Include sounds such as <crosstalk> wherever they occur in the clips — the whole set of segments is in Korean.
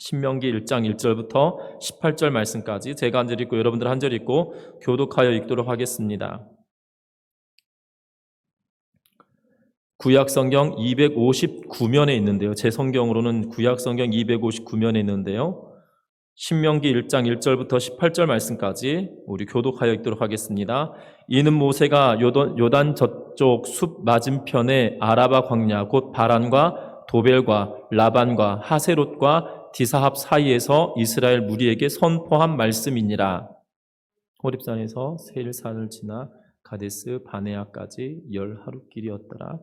신명기 1장 1절부터 18절 말씀까지 제가 한 절 읽고 여러분들 한 절 읽고 교독하여 읽도록 하겠습니다. 구약 성경 259면에 있는데요. 제 성경으로는 구약 성경 259면에 있는데요. 신명기 1장 1절부터 18절 말씀까지 우리 교독하여 읽도록 하겠습니다. 이는 모세가 요단, 요단 저쪽 숲 맞은편에 아라바 광야 곧 바란과 도벨과 라반과 하세롯과 디사합 사이에서 이스라엘 무리에게 선포한 말씀이니라. 호립산에서 세일산을 지나 가데스 바네아까지 열 하루 길이었더라.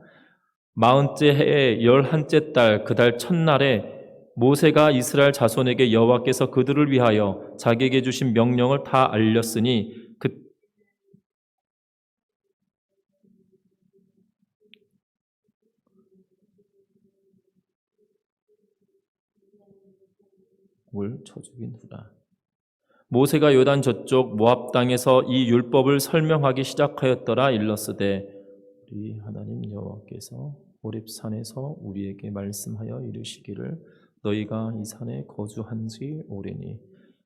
마흔째 해의 열한째 달 그 달 첫날에 모세가 이스라엘 자손에게 여호와께서 그들을 위하여 자기에게 주신 명령을 다 알렸으니 그 물 쳐주긴 후라. 모세가 요단 저쪽 모압 땅에서 이 율법을 설명하기 시작하였더라 일렀으되 우리 하나님 여호와께서 오렙산에서 우리에게 말씀하여 이르시기를 너희가 이 산에 거주한 지 오래니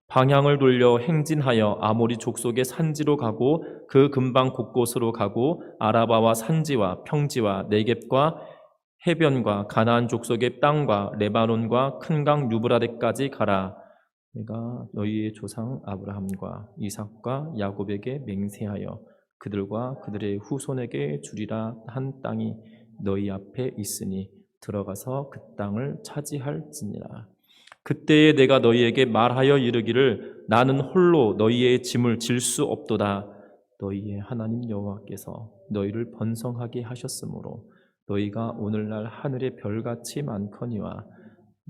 방향을 돌려 행진하여 아모리 족속의 산지로 가고 그 근방 곳곳으로 가고 아라바와 산지와 평지와 네겝과 해변과 가나안 족속의 땅과 레바논과 큰 강 유브라데까지 가라. 내가 너희의 조상 아브라함과 이삭과 야곱에게 맹세하여 그들과 그들의 후손에게 주리라 한 땅이 너희 앞에 있으니 들어가서 그 땅을 차지할지니라. 그때에 내가 너희에게 말하여 이르기를 나는 홀로 너희의 짐을 질 수 없도다. 너희의 하나님 여호와께서 너희를 번성하게 하셨으므로 너희가 오늘날 하늘의 별같이 많거니와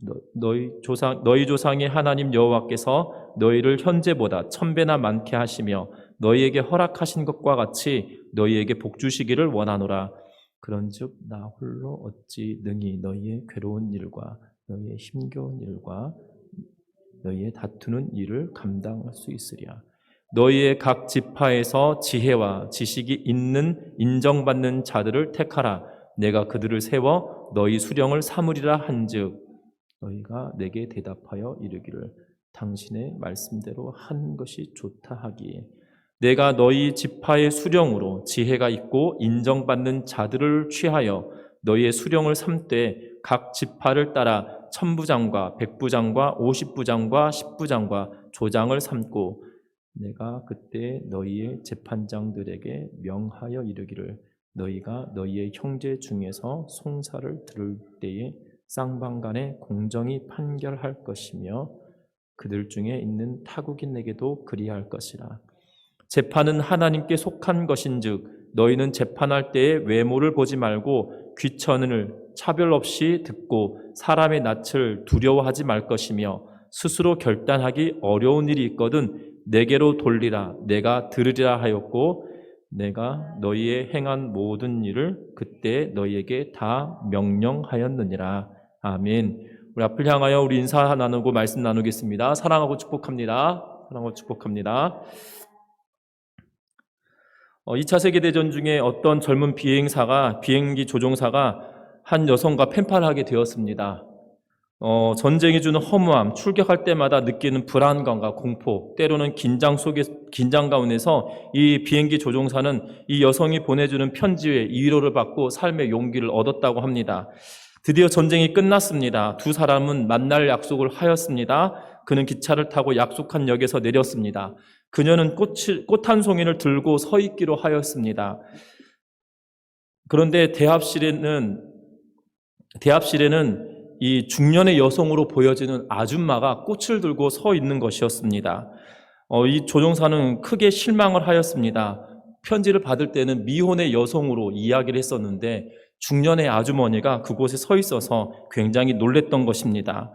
너, 너희 조상 너희 조상의 하나님 여호와께서 너희를 현재보다 천 배나 많게 하시며 너희에게 허락하신 것과 같이 너희에게 복 주시기를 원하노라. 그런즉 나 홀로 어찌 능히 너희의 괴로운 일과 너희의 힘겨운 일과 너희의 다투는 일을 감당할 수 있으랴. 너희의 각 지파에서 지혜와 지식이 있는 인정받는 자들을 택하라. 내가 그들을 세워 너희 수령을 삼으리라 한즉 너희가 내게 대답하여 이르기를 당신의 말씀대로 한 것이 좋다 하기에 내가 너희 지파의 수령으로 지혜가 있고 인정받는 자들을 취하여 너희의 수령을 삼되 각 지파를 따라 천부장과 백부장과 오십부장과 십부장과 조장을 삼고 내가 그때 너희의 재판장들에게 명하여 이르기를 너희가 너희의 형제 중에서 송사를 들을 때에 쌍방간에 공정히 판결할 것이며 그들 중에 있는 타국인에게도 그리할 것이라. 재판은 하나님께 속한 것인즉 너희는 재판할 때에 외모를 보지 말고 귀천을 차별 없이 듣고 사람의 낯을 두려워하지 말 것이며 스스로 결단하기 어려운 일이 있거든 내게로 돌리라 내가 들으리라 하였고 내가 너희의 행한 모든 일을 그때 너희에게 다 명령하였느니라 아멘. 우리 앞을 향하여 우리 인사 나누고 말씀 나누겠습니다. 사랑하고 축복합니다. 사랑하고 축복합니다. 어, 2차 세계대전 중에 어떤 젊은 비행사가, 비행기 조종사가 한 여성과 펜팔하게 되었습니다. 어, 전쟁이 주는 허무함, 출격할 때마다 느끼는 불안감과 공포, 때로는 긴장 속에, 긴장 가운데서 이 비행기 조종사는 이 여성이 보내주는 편지에 위로를 받고 삶의 용기를 얻었다고 합니다. 드디어 전쟁이 끝났습니다. 두 사람은 만날 약속을 하였습니다. 그는 기차를 타고 약속한 역에서 내렸습니다. 그녀는 꽃 한 송이를 들고 서 있기로 하였습니다. 그런데 대합실에는 대합실에는 이 중년의 여성으로 보여지는 아줌마가 꽃을 들고 서 있는 것이었습니다. 어, 이 조종사는 크게 실망을 하였습니다. 편지를 받을 때는 미혼의 여성으로 이야기를 했었는데 중년의 아주머니가 그곳에 서 있어서 굉장히 놀랬던 것입니다.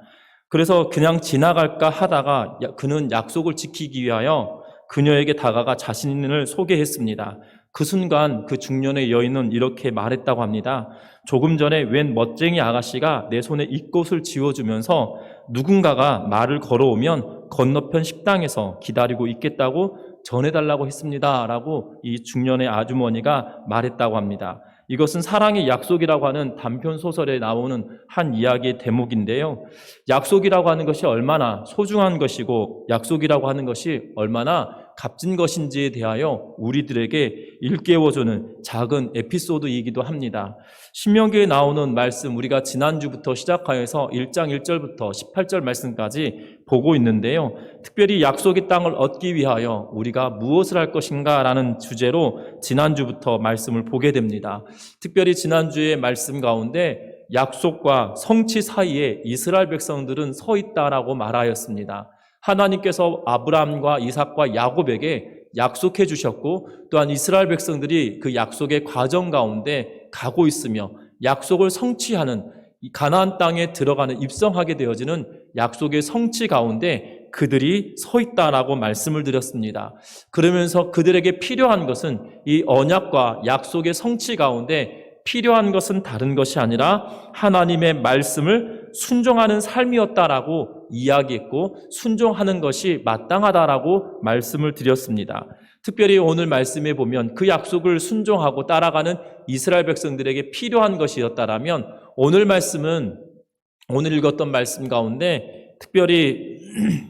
그래서 그냥 지나갈까 하다가 그는 약속을 지키기 위하여 그녀에게 다가가 자신을 소개했습니다. 그 순간 그 중년의 여인은 이렇게 말했다고 합니다. 조금 전에 웬 멋쟁이 아가씨가 내 손에 입꽃을 지워주면서 누군가가 말을 걸어오면 건너편 식당에서 기다리고 있겠다고 전해달라고 했습니다. 라고 이 중년의 아주머니가 말했다고 합니다. 이것은 사랑의 약속이라고 하는 단편 소설에 나오는 한 이야기의 대목인데요. 약속이라고 하는 것이 얼마나 소중한 것이고 약속이라고 하는 것이 얼마나 값진 것인지에 대하여 우리들에게 일깨워주는 작은 에피소드이기도 합니다. 신명기에 나오는 말씀 우리가 지난주부터 시작하여서 1장 1절부터 18절 말씀까지 보고 있는데요. 특별히 약속의 땅을 얻기 위하여 우리가 무엇을 할 것인가 라는 주제로 지난주부터 말씀을 보게 됩니다. 특별히 지난주의 말씀 가운데 약속과 성취 사이에 이스라엘 백성들은 서 있다라고 말하였습니다. 하나님께서 아브라함과 이삭과 야곱에게 약속해 주셨고 또한 이스라엘 백성들이 그 약속의 과정 가운데 가고 있으며 약속을 성취하는 이 가나안 땅에 들어가는 입성하게 되어지는 약속의 성취 가운데 그들이 서 있다라고 말씀을 드렸습니다. 그러면서 그들에게 필요한 것은 이 언약과 약속의 성취 가운데 필요한 것은 다른 것이 아니라 하나님의 말씀을 순종하는 삶이었다라고 이야기했고 순종하는 것이 마땅하다라고 말씀을 드렸습니다. 특별히 오늘 말씀에 보면 그 약속을 순종하고 따라가는 이스라엘 백성들에게 필요한 것이었다라면 오늘 말씀은 오늘 읽었던 말씀 가운데 특별히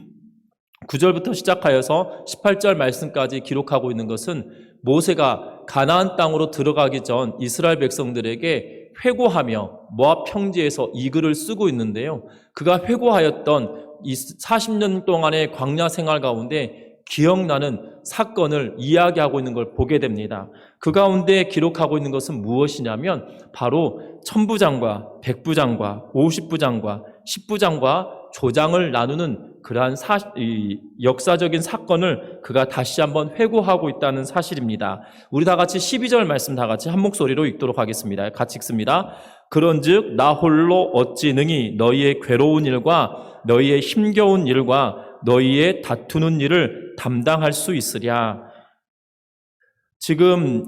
<clears throat> 9절부터 시작하여서 18절 말씀까지 기록하고 있는 것은 모세가 가나안 땅으로 들어가기 전 이스라엘 백성들에게 회고하며 모압 평지에서 이 글을 쓰고 있는데요. 그가 회고하였던 이 40년 동안의 광야 생활 가운데 기억나는 사건을 이야기하고 있는 걸 보게 됩니다. 그 가운데 기록하고 있는 것은 무엇이냐면 바로 천부장과 백부장과 오십부장과 십부장과 조장을 나누는 그러한 사, 이 역사적인 사건을 그가 다시 한번 회고하고 있다는 사실입니다. 우리 다 같이 12절 말씀 다 같이 한 목소리로 읽도록 하겠습니다. 같이 읽습니다. 그런즉 나 홀로 어찌 능히 너희의 괴로운 일과 너희의 힘겨운 일과 너희의 다투는 일을 담당할 수 있으랴. 지금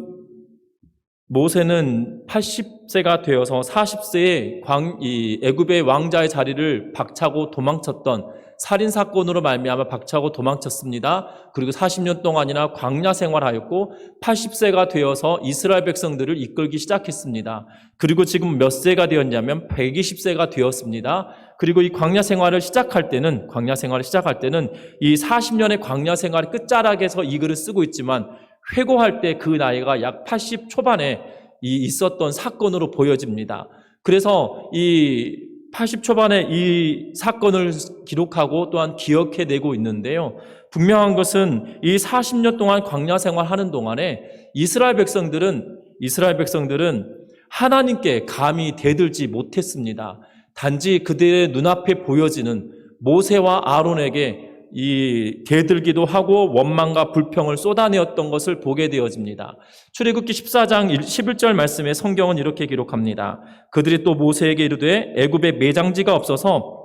모세는 80세가 되어서 40세에 광, 이 애굽의 왕자의 자리를 박차고 도망쳤던 살인 사건으로 말미암아 박차고 도망쳤습니다. 그리고 40년 동안이나 광야 생활하였고 80세가 되어서 이스라엘 백성들을 이끌기 시작했습니다. 그리고 지금 몇 세가 되었냐면 120세가 되었습니다. 그리고 이 광야 생활을 시작할 때는 광야 생활을 시작할 때는 이 40년의 광야 생활의 끝자락에서 이 글을 쓰고 있지만 회고할 때 그 나이가 약 80 초반에 이 있었던 사건으로 보여집니다. 그래서 이 80 초반에 이 사건을 기록하고 또한 기억해내고 있는데요. 분명한 것은 이 40년 동안 광야 생활하는 동안에 이스라엘 백성들은 이스라엘 백성들은 하나님께 감히 대들지 못했습니다. 단지 그들의 눈앞에 보여지는 모세와 아론에게 이 대들기도 하고 원망과 불평을 쏟아내었던 것을 보게 되어집니다. 출애굽기 14장 11절 말씀에 성경은 이렇게 기록합니다. 그들이 또 모세에게 이르되 애굽에 매장지가 없어서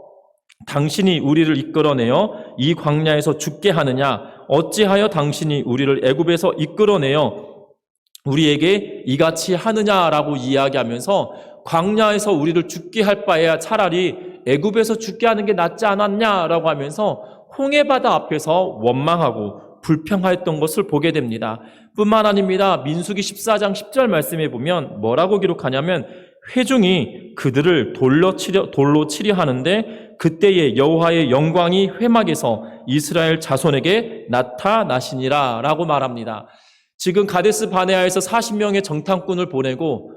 당신이 우리를 이끌어내어 이 광야에서 죽게 하느냐 어찌하여 당신이 우리를 애굽에서 이끌어내어 우리에게 이같이 하느냐라고 이야기하면서 광야에서 우리를 죽게 할 바에야 차라리 애굽에서 죽게 하는 게 낫지 않았냐라고 하면서 홍해 바다 앞에서 원망하고 불평하였던 것을 보게 됩니다. 뿐만 아닙니다. 민수기 14장 10절 말씀에 보면 뭐라고 기록하냐면 회중이 그들을 돌로 치려, 돌로 치려 하는데 그때에 여호와의 영광이 회막에서 이스라엘 자손에게 나타나시니라 라고 말합니다. 지금 가데스 바네아에서 40명의 정탐꾼을 보내고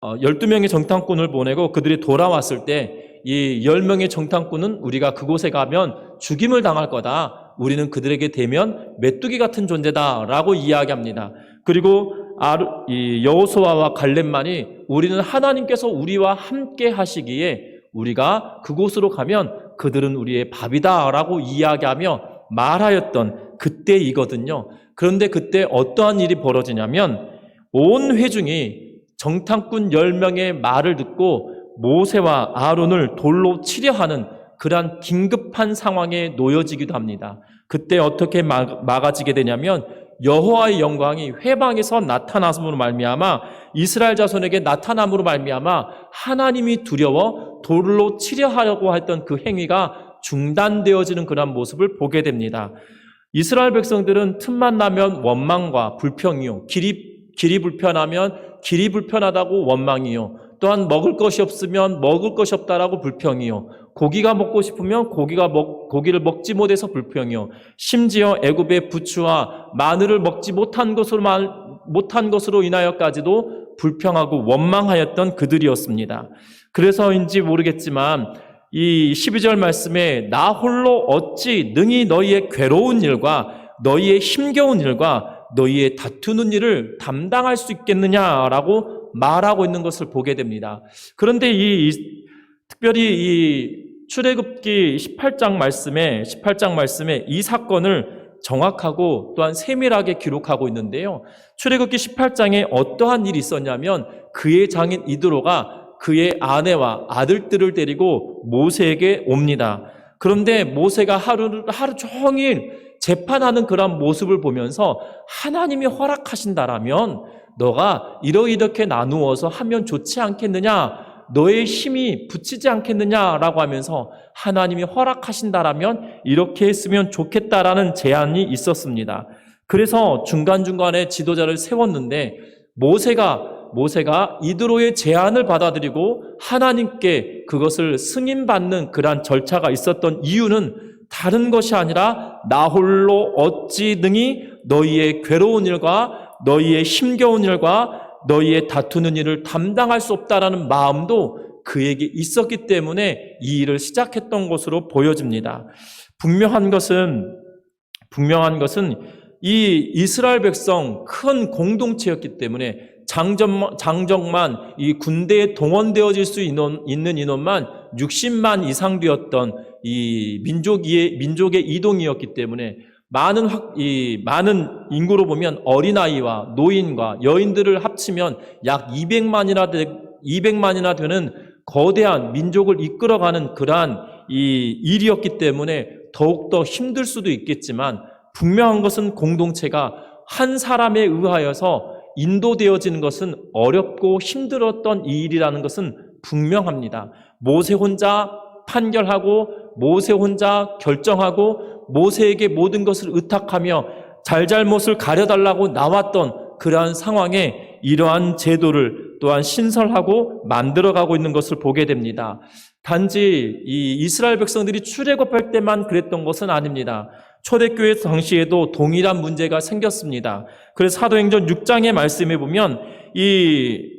어, 12명의 정탐꾼을 보내고 그들이 돌아왔을 때 이 10명의 정탐꾼은 우리가 그곳에 가면 죽임을 당할 거다. 우리는 그들에게 대면 메뚜기 같은 존재다라고 이야기합니다. 그리고 여호수아와 갈렙만이 우리는 하나님께서 우리와 함께 하시기에 우리가 그곳으로 가면 그들은 우리의 밥이다라고 이야기하며 말하였던 그때이거든요. 그런데 그때 어떠한 일이 벌어지냐면 온 회중이 정탐꾼 10명의 말을 듣고 모세와 아론을 돌로 치려 하는 그러한 긴급한 상황에 놓여지기도 합니다. 그때 어떻게 막아지게 되냐면 여호와의 영광이 회방에서 나타나므로 말미암아 이스라엘 자손에게 나타남으로 말미암아 하나님이 두려워 돌로 치려 하려고 했던 그 행위가 중단되어지는 그런 모습을 보게 됩니다. 이스라엘 백성들은 틈만 나면 원망과 불평이요 길이 길이 불편하면 길이 불편하다고 원망이요. 또한 먹을 것이 없으면 먹을 것이 없다라고 불평이요. 고기가 먹고 싶으면 고기가 먹, 고기를 먹지 못해서 불평이요. 심지어 애굽의 부추와 마늘을 먹지 못한 것으로 말, 못한 것으로 인하여까지도 불평하고 원망하였던 그들이었습니다. 그래서인지 모르겠지만 이 12절 말씀에 나 홀로 어찌 능히 너희의 괴로운 일과 너희의 힘겨운 일과 너희의 다투는 일을 담당할 수 있겠느냐라고 말하고 있는 것을 보게 됩니다. 그런데 이, 이 특별히 이 출애굽기 18장 말씀에 18장 말씀에 이 사건을 정확하고 또한 세밀하게 기록하고 있는데요. 출애굽기 18장에 어떠한 일이 있었냐면 그의 장인 이드로가 그의 아내와 아들들을 데리고 모세에게 옵니다. 그런데 모세가 하루 하루 종일 재판하는 그런 모습을 보면서 하나님이 허락하신다라면 너가 이러이렇게 나누어서 하면 좋지 않겠느냐? 너의 힘이 붙이지 않겠느냐라고 하면서 하나님이 허락하신다라면 이렇게 했으면 좋겠다라는 제안이 있었습니다. 그래서 중간중간에 지도자를 세웠는데 모세가 모세가 이드로의 제안을 받아들이고 하나님께 그것을 승인받는 그러한 절차가 있었던 이유는 다른 것이 아니라 나 홀로 어찌 능히 너희의 괴로운 일과 너희의 힘겨운 일과 너희의 다투는 일을 담당할 수 없다라는 마음도 그에게 있었기 때문에 이 일을 시작했던 것으로 보여집니다. 분명한 것은 분명한 것은 이 이스라엘 백성 큰 공동체였기 때문에 장정, 장정만 이 군대에 동원되어질 수 인원, 있는 인원만 60만 이상 되었던 이 민족의 민족의 이동이었기 때문에 많은 확, 이 많은 인구로 보면 어린아이와 노인과 여인들을 합치면 약 200만이나 되, 200만이나 되는 거대한 민족을 이끌어가는 그러한 이 일이었기 때문에 더욱더 힘들 수도 있겠지만 분명한 것은 공동체가 한 사람에 의하여서 인도되어지는 것은 어렵고 힘들었던 이 일이라는 것은 분명합니다. 모세 혼자 판결하고 모세 혼자 결정하고 모세에게 모든 것을 의탁하며 잘잘못을 가려달라고 나왔던 그러한 상황에 이러한 제도를 또한 신설하고 만들어가고 있는 것을 보게 됩니다. 단지 이 이스라엘 백성들이 출애굽할 때만 그랬던 것은 아닙니다. 초대교회 당시에도 동일한 문제가 생겼습니다. 그래서 사도행전 6장의 말씀에 보면 이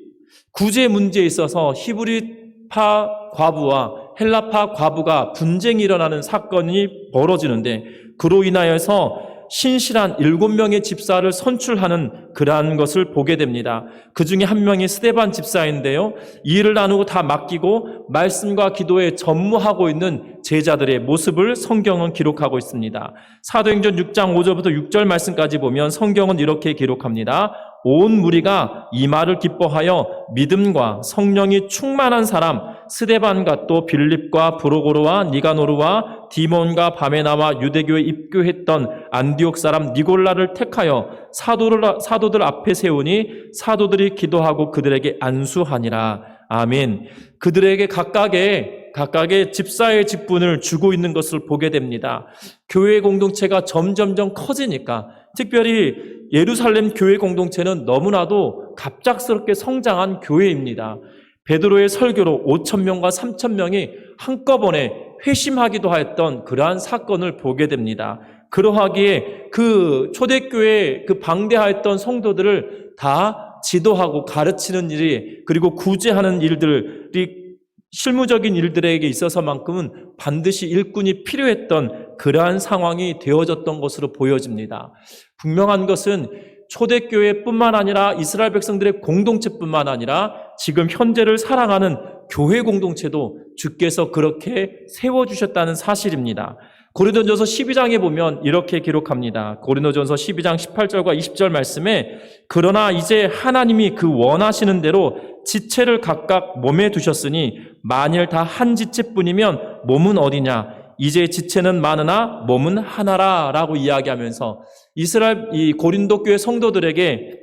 구제 문제에 있어서 히브리파 과부와 헬라파 과부가 분쟁이 일어나는 사건이 벌어지는데 그로 인하여서 신실한 일곱 명의 집사를 선출하는 그러한 것을 보게 됩니다. 그 중에 한 명이 스테반 집사인데요. 이 일을 나누고 다 맡기고 말씀과 기도에 전무하고 있는 제자들의 모습을 성경은 기록하고 있습니다. 사도행전 6장 5절부터 6절 말씀까지 보면 성경은 이렇게 기록합니다. 온 무리가 이 말을 기뻐하여 믿음과 성령이 충만한 사람 스데반과 또 빌립과 브로고로와 니가노르와 디몬과 바메나와 유대교에 입교했던 안디옥 사람 니골라를 택하여 사도를, 사도들 앞에 세우니 사도들이 기도하고 그들에게 안수하니라. 아멘. 그들에게 각각의 각각의 집사의 직분을 주고 있는 것을 보게 됩니다. 교회 공동체가 점점점 커지니까 특별히 예루살렘 교회 공동체는 너무나도 갑작스럽게 성장한 교회입니다. 베드로의 설교로 5천 명과 3천 명이 한꺼번에 회심하기도 하였던 그러한 사건을 보게 됩니다. 그러하기에 그 초대교회 그 방대하였던 성도들을 다 지도하고 가르치는 일이 그리고 구제하는 일들이 실무적인 일들에게 있어서만큼은 반드시 일꾼이 필요했던 그러한 상황이 되어졌던 것으로 보여집니다. 분명한 것은 초대교회뿐만 아니라 이스라엘 백성들의 공동체뿐만 아니라 지금 현재를 사랑하는 교회 공동체도 주께서 그렇게 세워주셨다는 사실입니다. 고린도전서 12장에 보면 이렇게 기록합니다. 고린도전서 12장 18절과 20절 말씀에 그러나 이제 하나님이 그 원하시는 대로 지체를 각각 몸에 두셨으니 만일 다 한 지체뿐이면 몸은 어디냐? 이제 지체는 많으나 몸은 하나라라고 이야기하면서 이스라엘 이 고린도 교회 성도들에게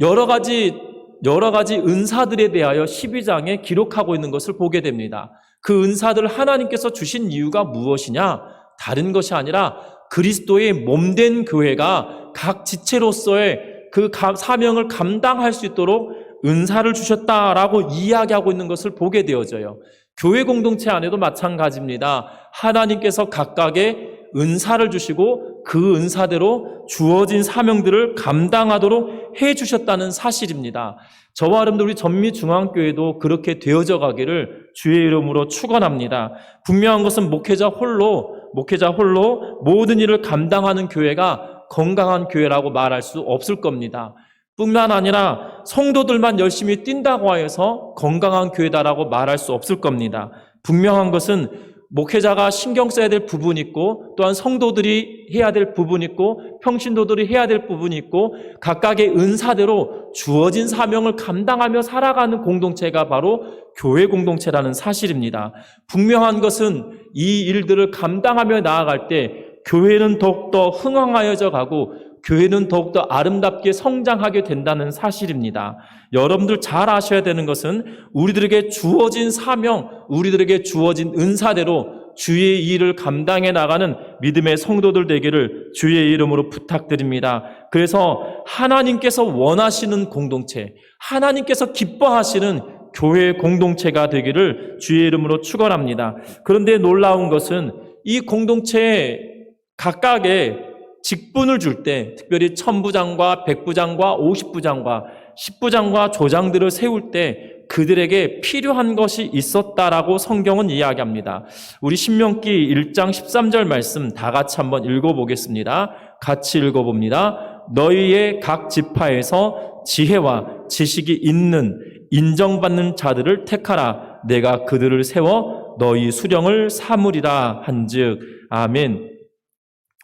여러 가지 여러 가지 은사들에 대하여 12장에 기록하고 있는 것을 보게 됩니다. 그 은사들을 하나님께서 주신 이유가 무엇이냐? 다른 것이 아니라 그리스도의 몸된 교회가 각 지체로서의 그 가- 사명을 감당할 수 있도록 은사를 주셨다라고 이야기하고 있는 것을 보게 되어져요. 교회 공동체 안에도 마찬가지입니다. 하나님께서 각각의 은사를 주시고 그 은사대로 주어진 사명들을 감당하도록 해 주셨다는 사실입니다. 저와 여러분들 우리 전미중앙교회도 그렇게 되어져 가기를 주의 이름으로 축원합니다. 분명한 것은 목회자 홀로 목회자 홀로 모든 일을 감당하는 교회가 건강한 교회라고 말할 수 없을 겁니다. 뿐만 아니라 성도들만 열심히 뛴다고 하여서 건강한 교회다라고 말할 수 없을 겁니다. 분명한 것은 목회자가 신경 써야 될 부분이 있고 또한 성도들이 해야 될 부분이 있고 평신도들이 해야 될 부분이 있고 각각의 은사대로 주어진 사명을 감당하며 살아가는 공동체가 바로 교회 공동체라는 사실입니다. 분명한 것은 이 일들을 감당하며 나아갈 때 교회는 더욱더 흥황하여져 가고 교회는 더욱더 아름답게 성장하게 된다는 사실입니다. 여러분들 잘 아셔야 되는 것은 우리들에게 주어진 사명, 우리들에게 주어진 은사대로 주의 일을 감당해 나가는 믿음의 성도들 되기를 주의 이름으로 부탁드립니다. 그래서 하나님께서 원하시는 공동체, 하나님께서 기뻐하시는 교회 공동체가 되기를 주의 이름으로 축원합니다. 그런데 놀라운 것은 이 공동체에 각각의 직분을 줄 때 특별히 천부장과 백부장과 오십부장과 십부장과 조장들을 세울 때 그들에게 필요한 것이 있었다라고 성경은 이야기합니다. 우리 신명기 1장 13절 말씀 다 같이 한번 읽어보겠습니다. 같이 읽어봅니다. 너희의 각 지파에서 지혜와 지식이 있는 인정받는 자들을 택하라. 내가 그들을 세워 너희 수령을 삼으리라 한즉 아멘.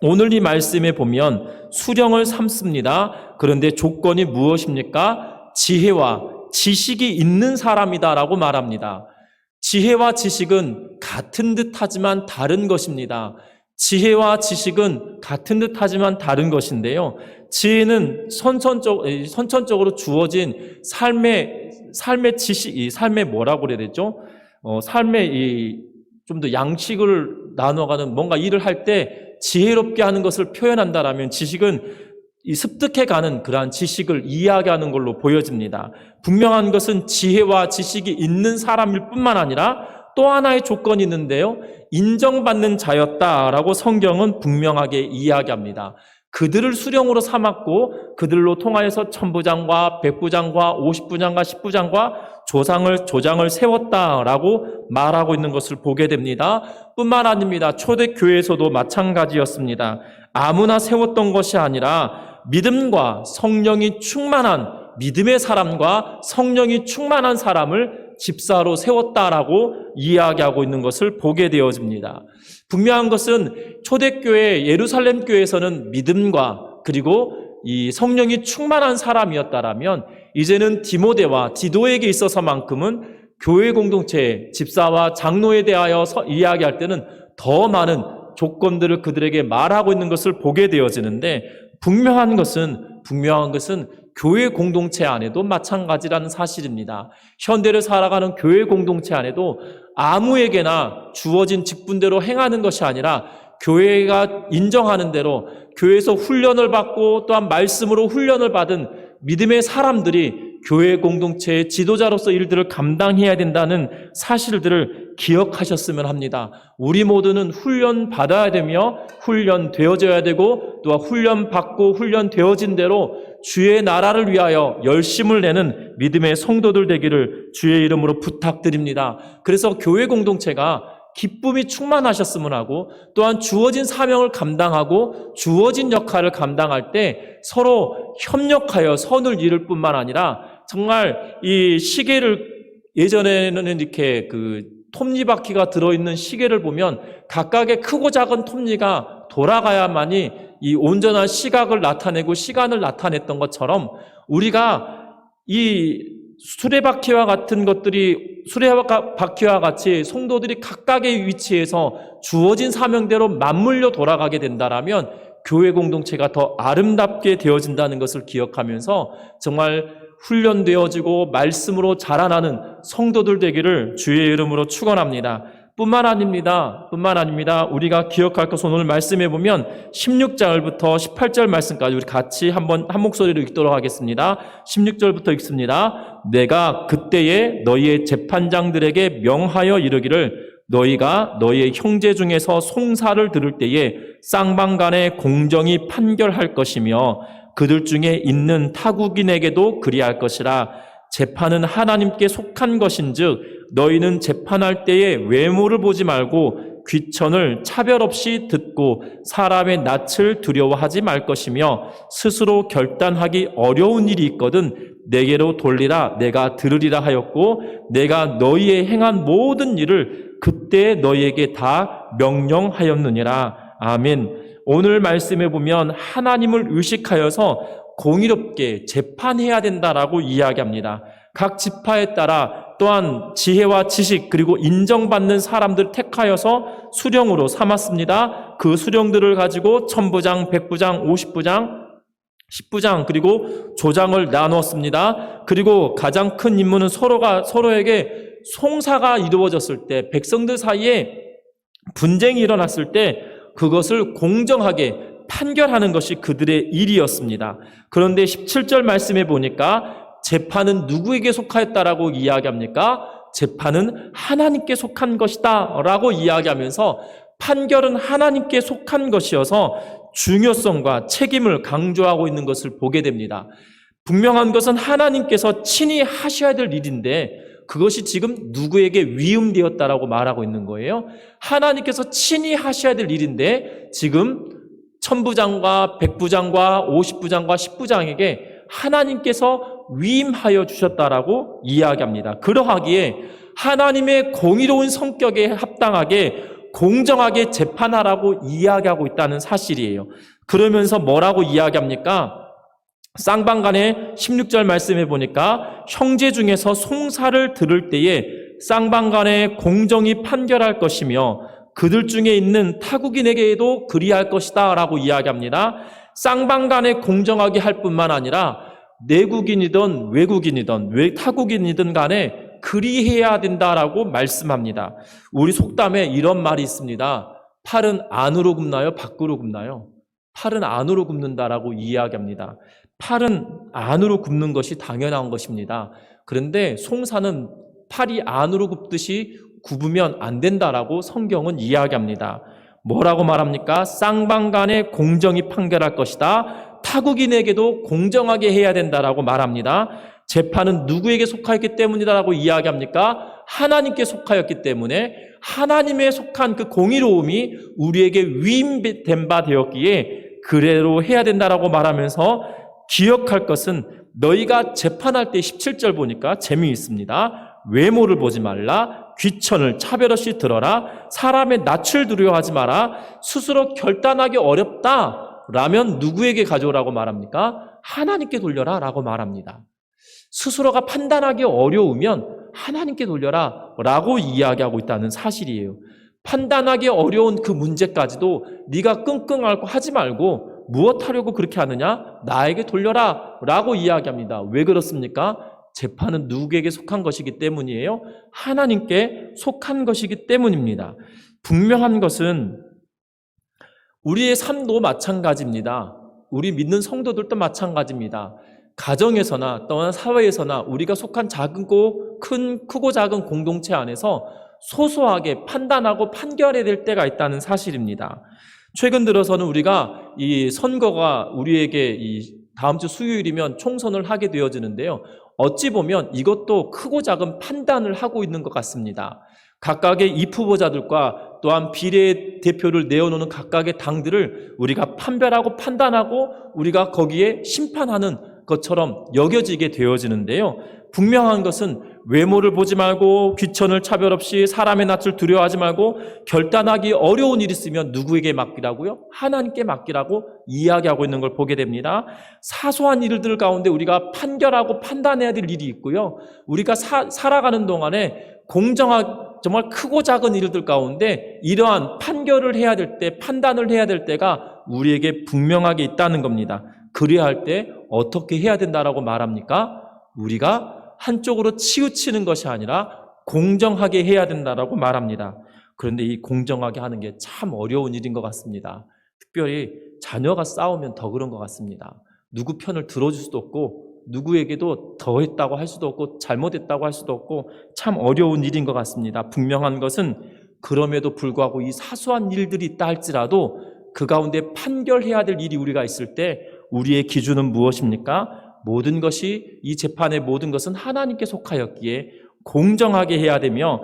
오늘 이 말씀에 보면 수령을 삼습니다. 그런데 조건이 무엇입니까? 지혜와 지식이 있는 사람이다라고 말합니다. 지혜와 지식은 같은 듯 하지만 다른 것입니다. 지혜와 지식은 같은 듯 하지만 다른 것인데요. 지혜는 선천적, 에, 선천적으로 주어진 삶의, 삶의 지식, 이 삶의 뭐라고 그래야 되죠? 어, 삶의 이, 좀 더 양식을 나눠가는 뭔가 일을 할 때 지혜롭게 하는 것을 표현한다라면 지식은 이 습득해가는 그러한 지식을 이야기하는 걸로 보여집니다. 분명한 것은 지혜와 지식이 있는 사람일 뿐만 아니라 또 하나의 조건이 있는데요. 인정받는 자였다라고 성경은 분명하게 이야기합니다. 그들을 수령으로 삼았고 그들로 통하여서 천부장과 백부장과 오십부장과 십부장과 조상을 조장을 세웠다라고 말하고 있는 것을 보게 됩니다. 뿐만 아닙니다. 초대 교회에서도 마찬가지였습니다. 아무나 세웠던 것이 아니라 믿음과 성령이 충만한 믿음의 사람과 성령이 충만한 사람을 집사로 세웠다라고 이야기하고 있는 것을 보게 되어집니다. 분명한 것은 초대교회 예루살렘 교회에서는 믿음과 그리고 이 성령이 충만한 사람이었다라면 이제는 디모데와 디도에게 있어서만큼은 교회 공동체 집사와 장로에 대하여 서- 이야기할 때는 더 많은 조건들을 그들에게 말하고 있는 것을 보게 되어지는데 분명한 것은 분명한 것은 교회 공동체 안에도 마찬가지라는 사실입니다. 현대를 살아가는 교회 공동체 안에도 아무에게나 주어진 직분대로 행하는 것이 아니라 교회가 인정하는 대로 교회에서 훈련을 받고 또한 말씀으로 훈련을 받은 믿음의 사람들이 교회 공동체의 지도자로서 일들을 감당해야 된다는 사실들을 기억하셨으면 합니다. 우리 모두는 훈련 받아야 되며 훈련 되어져야 되고 또한 훈련 받고 훈련 되어진 대로 주의 나라를 위하여 열심을 내는 믿음의 성도들 되기를 주의 이름으로 부탁드립니다. 그래서 교회 공동체가 기쁨이 충만하셨으면 하고 또한 주어진 사명을 감당하고 주어진 역할을 감당할 때 서로 협력하여 선을 이룰 뿐만 아니라 정말 이 시계를 예전에는 이렇게 그 톱니바퀴가 들어있는 시계를 보면 각각의 크고 작은 톱니가 돌아가야만이 이 온전한 시각을 나타내고 시간을 나타냈던 것처럼 우리가 이 수레바퀴와 같은 것들이 수레바퀴와 같이 성도들이 각각의 위치에서 주어진 사명대로 맞물려 돌아가게 된다라면 교회 공동체가 더 아름답게 되어진다는 것을 기억하면서 정말 훈련되어지고 말씀으로 자라나는 성도들 되기를 주의 이름으로 축원합니다. 뿐만 아닙니다. 뿐만 아닙니다. 우리가 기억할 것은 오늘 말씀해 보면 16절부터 18절 말씀까지 우리 같이 한번 한 목소리로 읽도록 하겠습니다. 16절부터 읽습니다. 내가 그때에 너희의 재판장들에게 명하여 이르기를 너희가 너희의 형제 중에서 송사를 들을 때에 쌍방간에 공정이 판결할 것이며 그들 중에 있는 타국인에게도 그리할 것이라 재판은 하나님께 속한 것인즉 너희는 재판할 때에 외모를 보지 말고 귀천을 차별 없이 듣고 사람의 낯을 두려워하지 말 것이며 스스로 결단하기 어려운 일이 있거든 내게로 돌리라 내가 들으리라 하였고 내가 너희의 행한 모든 일을 그때 너희에게 다 명령하였느니라 아멘. 오늘 말씀에 보면 하나님을 의식하여서 공의롭게 재판해야 된다라고 이야기합니다. 각 지파에 따라 또한 지혜와 지식 그리고 인정받는 사람들 택하여서 수령으로 삼았습니다. 그 수령들을 가지고 천부장, 백부장, 오십부장, 십부장 그리고 조장을 나누었습니다. 그리고 가장 큰 임무는 서로가 서로에게 송사가 이루어졌을 때 백성들 사이에 분쟁이 일어났을 때 그것을 공정하게 판결하는 것이 그들의 일이었습니다. 그런데 17절 말씀에 보니까 재판은 누구에게 속하였다라고 이야기합니까? 재판은 하나님께 속한 것이다 라고 이야기하면서 판결은 하나님께 속한 것이어서 중요성과 책임을 강조하고 있는 것을 보게 됩니다. 분명한 것은 하나님께서 친히 하셔야 될 일인데 그것이 지금 누구에게 위임되었다라고 말하고 있는 거예요. 하나님께서 친히 하셔야 될 일인데 지금 천부장과 백부장과 오십부장과 십부장에게 하나님께서 위임하여 주셨다라고 이야기합니다. 그러하기에 하나님의 공의로운 성격에 합당하게 공정하게 재판하라고 이야기하고 있다는 사실이에요. 그러면서 뭐라고 이야기합니까? 쌍방간에 16절 말씀해 보니까 형제 중에서 송사를 들을 때에 쌍방간에 공정이 판결할 것이며 그들 중에 있는 타국인에게도 그리할 것이다 라고 이야기합니다. 쌍방간에 공정하게 할 뿐만 아니라 내국인이든 외국인이든 외 타국인이든 간에 그리해야 된다라고 말씀합니다. 우리 속담에 이런 말이 있습니다. 팔은 안으로 굽나요? 밖으로 굽나요? 팔은 안으로 굽는다라고 이야기합니다. 팔은 안으로 굽는 것이 당연한 것입니다. 그런데 송사는 팔이 안으로 굽듯이 굽으면 안 된다라고 성경은 이야기합니다. 뭐라고 말합니까? 쌍방간에 공정이 판결할 것이다. 타국인에게도 공정하게 해야 된다라고 말합니다. 재판은 누구에게 속하였기 때문이다라고 이야기합니까? 하나님께 속하였기 때문에 하나님에 속한 그 공의로움이 우리에게 위임된 바 되었기에 그대로 해야 된다라고 말하면서 기억할 것은 너희가 재판할 때 17절 보니까 재미있습니다. 외모를 보지 말라. 귀천을 차별 없이 들어라. 사람의 낯을 두려워하지 마라. 스스로 결단하기 어렵다. 라면 누구에게 가져오라고 말합니까? 하나님께 돌려라. 라고 말합니다. 스스로가 판단하기 어려우면 하나님께 돌려라. 라고 이야기하고 있다는 사실이에요. 판단하기 어려운 그 문제까지도 네가 끙끙 앓고 하지 말고 무엇 하려고 그렇게 하느냐? 나에게 돌려라. 라고 이야기합니다. 왜 그렇습니까? 재판은 누구에게 속한 것이기 때문이에요? 하나님께 속한 것이기 때문입니다. 분명한 것은 우리의 삶도 마찬가지입니다. 우리 믿는 성도들도 마찬가지입니다. 가정에서나 또한 사회에서나 우리가 속한 작고 큰 크고 작은 공동체 안에서 소소하게 판단하고 판결해야 될 때가 있다는 사실입니다. 최근 들어서는 우리가 이 선거가 우리에게 이 다음 주 수요일이면 총선을 하게 되어지는데요. 어찌 보면 이것도 크고 작은 판단을 하고 있는 것 같습니다. 각각의 입 후보자들과 또한 비례 대표를 내어놓는 각각의 당들을 우리가 판별하고 판단하고 우리가 거기에 심판하는 것처럼 여겨지게 되어지는데요. 분명한 것은 외모를 보지 말고 귀천을 차별 없이 사람의 낯을 두려워하지 말고 결단하기 어려운 일이 있으면 누구에게 맡기라고요? 하나님께 맡기라고 이야기하고 있는 걸 보게 됩니다. 사소한 일들 가운데 우리가 판결하고 판단해야 될 일이 있고요. 우리가 사, 살아가는 동안에 공정한 정말 크고 작은 일들 가운데 이러한 판결을 해야 될 때, 판단을 해야 될 때가 우리에게 분명하게 있다는 겁니다. 그래야 할 때 어떻게 해야 된다라고 말합니까? 우리가 한쪽으로 치우치는 것이 아니라 공정하게 해야 된다라고 말합니다. 그런데 이 공정하게 하는 게 참 어려운 일인 것 같습니다. 특별히 자녀가 싸우면 더 그런 것 같습니다. 누구 편을 들어줄 수도 없고 누구에게도 더 했다고 할 수도 없고 잘못했다고 할 수도 없고 참 어려운 일인 것 같습니다. 분명한 것은 그럼에도 불구하고 이 사소한 일들이 있다 할지라도 그 가운데 판결해야 될 일이 우리가 있을 때 우리의 기준은 무엇입니까? 모든 것이 이 재판의 모든 것은 하나님께 속하였기에 공정하게 해야 되며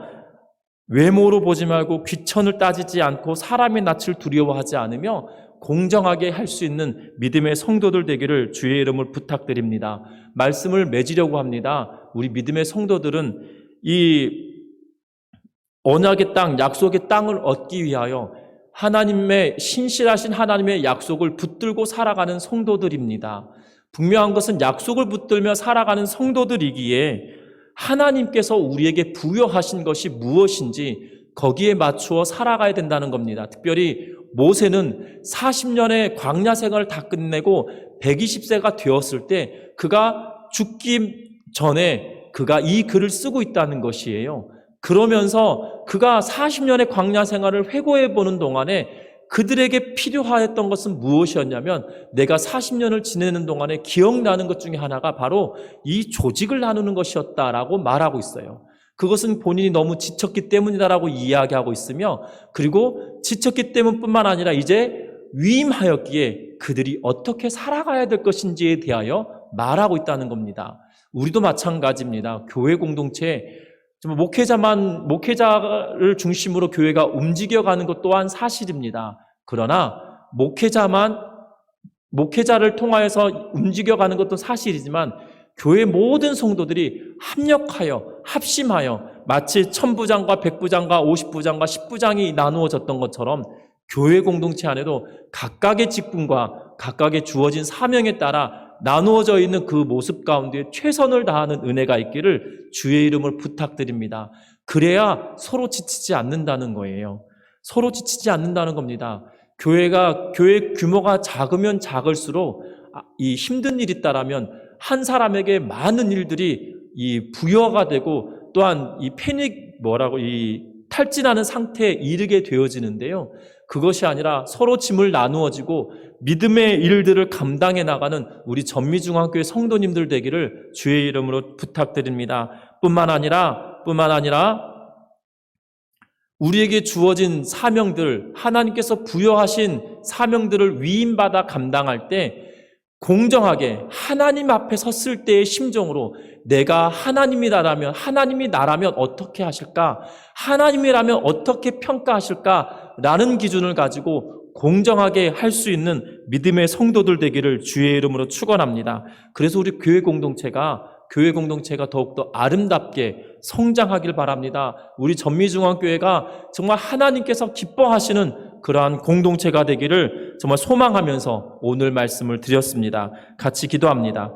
외모로 보지 말고 귀천을 따지지 않고 사람의 낯을 두려워하지 않으며 공정하게 할 수 있는 믿음의 성도들 되기를 주의 이름을 부탁드립니다. 말씀을 맺으려고 합니다. 우리 믿음의 성도들은 이 언약의 땅, 약속의 땅을 얻기 위하여 하나님의 신실하신 하나님의 약속을 붙들고 살아가는 성도들입니다. 분명한 것은 약속을 붙들며 살아가는 성도들이기에 하나님께서 우리에게 부여하신 것이 무엇인지 거기에 맞추어 살아가야 된다는 겁니다. 특별히 모세는 40년의 광야 생활을 다 끝내고 120세가 되었을 때 그가 죽기 전에 그가 이 글을 쓰고 있다는 것이에요. 그러면서 그가 40년의 광야 생활을 회고해 보는 동안에 그들에게 필요하였던 것은 무엇이었냐면 내가 40년을 지내는 동안에 기억나는 것 중에 하나가 바로 이 조직을 나누는 것이었다라고 말하고 있어요. 그것은 본인이 너무 지쳤기 때문이다라고 이야기하고 있으며 그리고 지쳤기 때문뿐만 아니라 이제 위임하였기에 그들이 어떻게 살아가야 될 것인지에 대하여 말하고 있다는 겁니다. 우리도 마찬가지입니다. 교회 공동체 좀 목회자만 목회자를 중심으로 교회가 움직여가는 것 또한 사실입니다. 그러나 목회자만 목회자를 통하여서 움직여가는 것도 사실이지만 교회 모든 성도들이 합력하여 합심하여 마치 천부장과 백부장과 오십부장과 십부장이 나누어졌던 것처럼 교회 공동체 안에도 각각의 직분과 각각의 주어진 사명에 따라 나누어져 있는 그 모습 가운데 최선을 다하는 은혜가 있기를 주의 이름을 부탁드립니다. 그래야 서로 지치지 않는다는 거예요. 서로 지치지 않는다는 겁니다. 교회가 교회 규모가 작으면 작을수록 아, 이 힘든 일이 있다라면 한 사람에게 많은 일들이 이 부여가 되고 또한 이 패닉 뭐라고 이 탈진하는 상태에 이르게 되어지는데요. 그것이 아니라 서로 짐을 나누어지고 믿음의 일들을 감당해 나가는 우리 전미중앙교회 성도님들 되기를 주의 이름으로 부탁드립니다. 뿐만 아니라 뿐만 아니라 우리에게 주어진 사명들 하나님께서 부여하신 사명들을 위임받아 감당할 때 공정하게 하나님 앞에 섰을 때의 심정으로 내가 하나님이라면 하나님이 나라면 어떻게 하실까? 하나님이라면 어떻게 평가하실까? 라는 기준을 가지고 공정하게 할 수 있는 믿음의 성도들 되기를 주의 이름으로 축원합니다. 그래서 우리 교회 공동체가 교회 공동체가 더욱더 아름답게 성장하길 바랍니다. 우리 전미중앙교회가 정말 하나님께서 기뻐하시는 그러한 공동체가 되기를 정말 소망하면서 오늘 말씀을 드렸습니다. 같이 기도합니다.